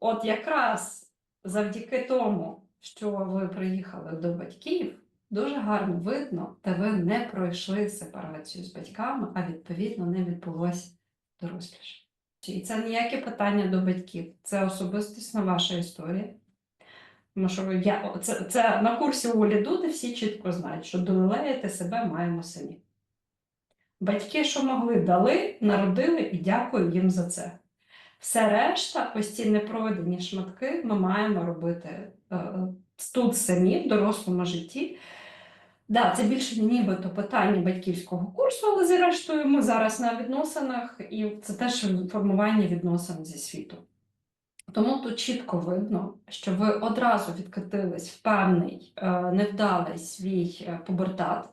от якраз завдяки тому, що ви приїхали до батьків, дуже гарно видно, де ви не пройшли сепарацію з батьками, а відповідно не відбулося доросліше. І це ніяке питання до батьків, це особистісна ваша історія. Тому що я, це, це на курсі Олі Дуди всі чітко знають, що долелеяти себе маємо самі. Батьки, що могли, дали, народили і дякую їм за це. Все решта, ось ці непройдені шматки, ми маємо робити е, тут самі, в дорослому житті. Да, це більше нібито питання батьківського курсу, але зрештою ми зараз на відносинах, і це теж формування відносин зі світом. Тому тут чітко видно, що ви одразу відкатились в певний е, невдалий свій е, пубертат,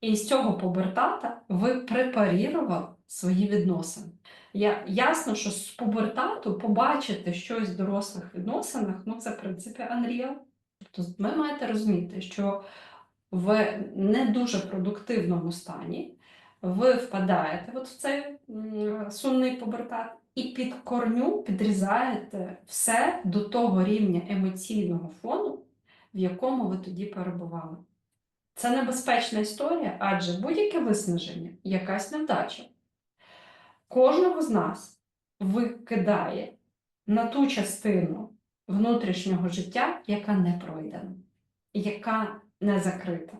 і з цього пубертата ви препарірували свої відносини. Я, ясно, що з пубертату побачити щось в дорослих відносинах, ну це в принципі unreal. Тобто ви маєте розуміти, що в не дуже продуктивному стані ви впадаєте от в цей сумний пубертат і під корню підрізаєте все до того рівня емоційного фону, в якому ви тоді перебували. Це небезпечна історія, адже будь-яке виснаження, якась невдача, кожного з нас викидає на ту частину внутрішнього життя, яка не пройдена, яка не закрита.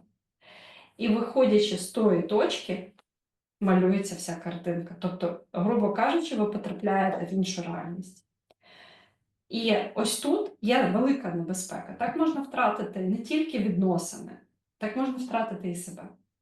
І виходячи з тої точки, малюється вся картинка. Тобто, грубо кажучи, ви потрапляєте в іншу реальність. І ось тут є велика небезпека. Так можна втратити не тільки відносини, так можна втратити і себе.